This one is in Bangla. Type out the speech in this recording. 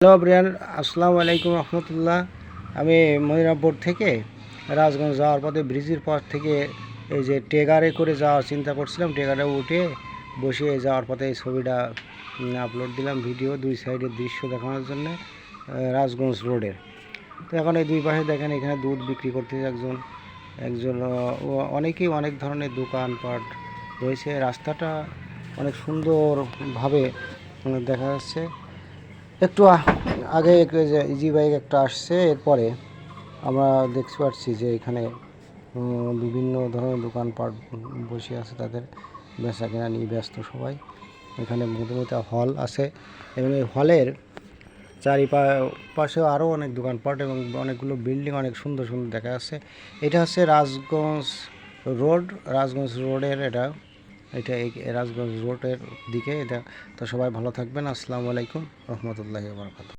হ্যালো ব্রিয়ান, আসসালামু আলাইকুম রহমতুল্লাহ। আমি মদিনাপুর থেকে রাজগঞ্জ যাওয়ার পথে ব্রিজের পর থেকে এই যে টেগারে করে যাওয়ার চিন্তা করছিলাম। টেগারে উঠে বসে যাওয়ার পথে এই ছবিটা আপলোড দিলাম ভিডিও দুই সাইডের দৃশ্য দেখানোর জন্য রাজগঞ্জ রোডের। তো এখন এই দুই পাশে দেখেন, এখানে দুধ বিক্রি করতেছে একজন একজন অনেকেই অনেক ধরনের দোকানপাট রয়েছে। রাস্তাটা অনেক সুন্দরভাবে দেখা যাচ্ছে। একটু আগে ইজি বাইক একটা আসছে, এরপরে আমরা দেখতে পাচ্ছি যে এখানে বিভিন্ন ধরনের দোকানপাট বসে আছে তাদের বেচা কেনা নিয়ে ব্যস্ত সবাই। এখানে মধ্যমতে হল আছে। এবং এই হলের চারিপা, পাশেও আরও অনেক দোকানপাট এবং অনেকগুলো বিল্ডিং অনেক সুন্দর সুন্দর দেখা যাচ্ছে। এটা হচ্ছে রাজগঞ্জ রোড রাজগঞ্জ রোডের এটা এটা এই রাজগঞ্জ রোডের দিকে। এটা তো সবাই ভালো থাকবেন। আসসালামু আলাইকুম। রহমতুল্লাহি বারকাত